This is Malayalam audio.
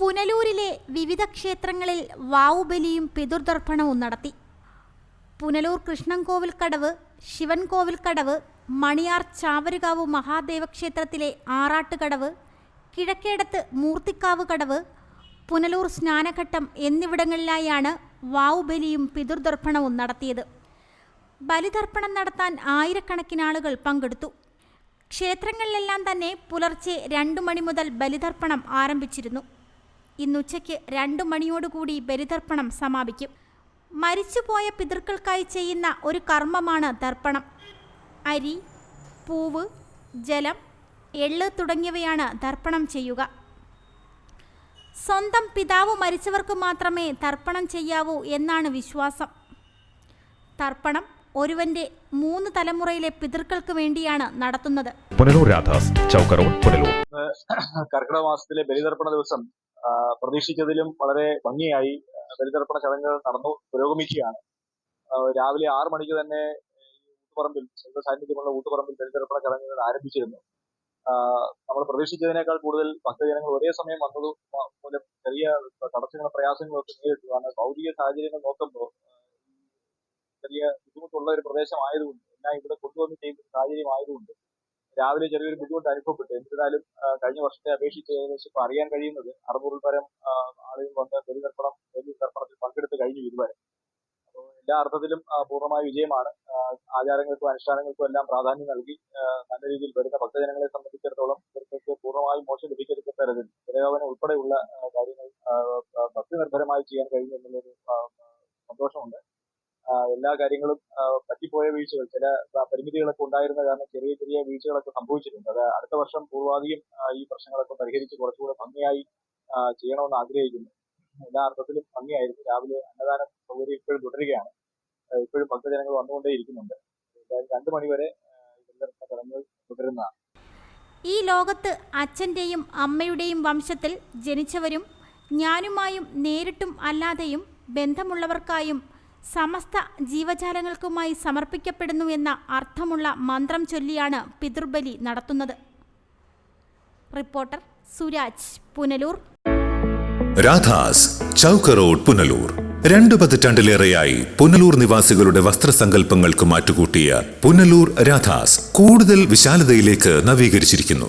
പുനലൂരിലെ വിവിധ ക്ഷേത്രങ്ങളിൽ വാവുബലിയും പിതൃതർപ്പണവും നടത്തി. പുനലൂർ കൃഷ്ണൻകോവിൽ കടവ് ശിവൻകോവിൽ കടവ് മണിയാർ ചാവരുകാവ് മഹാദേവ ക്ഷേത്രത്തിലെ ആറാട്ടുകടവ് കിഴക്കേടത്ത് മൂർത്തിക്കാവ് കടവ് പുനലൂർ സ്നാനഘട്ടം എന്നിവിടങ്ങളിലായാണ് വാവുബലിയും പിതൃതർപ്പണവും നടത്തിയത്. ബലിതർപ്പണം നടത്താൻ ആയിരക്കണക്കിന് ആളുകൾ പങ്കെടുത്തു. ക്ഷേത്രങ്ങളിലെല്ലാം തന്നെ പുലർച്ചെ രണ്ടു മണി മുതൽ ബലിതർപ്പണം ആരംഭിച്ചിരുന്നു. ഇന്നുച്ചയ്ക്ക് രണ്ടു മണിയോടുകൂടി ബലിതർപ്പണം സമാപിക്കും. മരിച്ചുപോയ പിതൃക്കൾക്കായി ചെയ്യുന്ന ഒരു കർമ്മമാണ് തർപ്പണം അരി പൂവ് ജലം എള്ള് തുടങ്ങിയവയാണ് തർപ്പണം ചെയ്യുക. സ്വന്തം പിതാവ് മരിച്ചവർക്ക് മാത്രമേ തർപ്പണം ചെയ്യാവൂ എന്നാണ് വിശ്വാസം. തർപ്പണം ഒരുവന്റെ മൂന്ന് തലമുറയിലെ പിതൃക്കൾക്ക് വേണ്ടിയാണ് നടത്തുന്നത്. പുനലൂർ രാധാസ് ചൗക്ക് റോഡ് പുനലൂർ കർക്കിടക മാസത്തിലെ ബലിതർപ്പണ ദിവസം പ്രതീക്ഷിച്ചതിലും വളരെ ഭംഗിയായി ബലിതർപ്പണ ചടങ്ങുകൾ നടന്നു പുരോഗമിക്കുകയാണ്. രാവിലെ ആറ് മണിക്ക് തന്നെ ഊട്ടുപറമ്പിൽ സ്വന്തം സാന്നിധ്യമുള്ള ഊട്ടുപറമ്പിൽ ബലിതർപ്പണ ചടങ്ങുകൾ ആരംഭിച്ചിരുന്നു. നമ്മൾ പ്രതീക്ഷിച്ചതിനേക്കാൾ കൂടുതൽ ഭക്തജനങ്ങൾ ഒരേ സമയം വന്നത് മൂലം ചെറിയ തടസ്സങ്ങളും പ്രയാസങ്ങളും ഒക്കെ കാരണം ഭൗതിക സാഹചര്യങ്ങൾ നോക്കുമ്പോൾ ചെറിയ ബുദ്ധിമുട്ടുള്ള ഒരു പ്രദേശമായതുകൊണ്ട് എല്ലാം ഇവിടെ കൊണ്ടുവന്ന് ചെയ്യുന്ന സാഹചര്യം ആയതുകൊണ്ട് രാവിലെ ചെറിയൊരു ബുദ്ധിമുട്ട് അനുഭവപ്പെട്ടു. എന്നിരുന്നാലും കഴിഞ്ഞ വർഷത്തെ അപേക്ഷിച്ച് ഏകദേശം അറിയാൻ കഴിയുന്നത് അറുന്നൂറിൽ പരം ആളുകൾ വന്ന് ബലിതർപ്പണം ബലിതർപ്പണത്തിൽ പങ്കെടുത്ത് കഴിഞ്ഞു ഇതുവരെ. എല്ലാ അർത്ഥത്തിലും പൂർണമായ വിജയമാണ്. ആചാരങ്ങൾക്കും അനുഷ്ഠാനങ്ങൾക്കും എല്ലാം പ്രാധാന്യം നൽകി നല്ല രീതിയിൽ വരുന്ന ഭക്തജനങ്ങളെ സംബന്ധിച്ചിടത്തോളം ഇവർക്ക് പൂർണമായും മോശം ലഭിക്കത്തക്ക തരത്തിൽ ഉൾപ്പെടെയുള്ള കാര്യങ്ങൾ ഭക്തി നിർഭരമായി ചെയ്യാൻ കഴിഞ്ഞു എന്നുള്ളൊരു സന്തോഷമുണ്ട്. എല്ലാ കാര്യങ്ങളും പറ്റിപ്പോയ വീഴ്ചകൾ ചില പരിമിതികളൊക്കെ ഉണ്ടായിരുന്ന കാരണം ചെറിയ ചെറിയ വീഴ്ചകളൊക്കെ സംഭവിച്ചിട്ടുണ്ട്. അത് അടുത്ത വർഷം പൂർവാധികം ഈ പ്രശ്നങ്ങളൊക്കെ പരിഹരിച്ച് കുറച്ചുകൂടെ ഭംഗിയായി ചെയ്യണമെന്ന് ആഗ്രഹിക്കുന്നു. എല്ലാ അർത്ഥത്തിലും ഭംഗിയായിരുന്നു. രാവിലെ അന്നദാന സൗകര്യം ഇപ്പോഴും തുടരുകയാണ്. ഇപ്പോഴും ഭക്തജനങ്ങൾ വന്നുകൊണ്ടേ ഇരിക്കുന്നുണ്ട്. രണ്ടു മണിവരെ ആ, ചടങ്ങുകൾ തുടരുന്നതാണ്. ഈ ലോകത്ത് അച്ഛന്റെയും അമ്മയുടെയും വംശത്തിൽ ജനിച്ചവരും ഞാനുമായും നേരിട്ടും അല്ലാതെയും ബന്ധമുള്ളവർക്കായും സമസ്ത ജീവജാലങ്ങൾക്കുമായി സമർപ്പിക്കപ്പെടുന്നു എന്ന അർത്ഥമുള്ള മന്ത്രം ചൊല്ലിയാണ് പിതൃബലി നടത്തുന്നത്. റിപ്പോർട്ടർ സുരാജ് പുനലൂർ. രാധാസ് ചൗക്ക് റോഡ് പുനലൂർ. രണ്ടു പതിറ്റാണ്ടിലേറെയായി പുനലൂർ നിവാസികളുടെ വസ്ത്രസങ്കല്പങ്ങൾക്ക് മാറ്റുകൂട്ടിയ പുനലൂർ രാധാസ് കൂടുതൽ വിശാലതയിലേക്ക് നവീകരിച്ചിരിക്കുന്നു.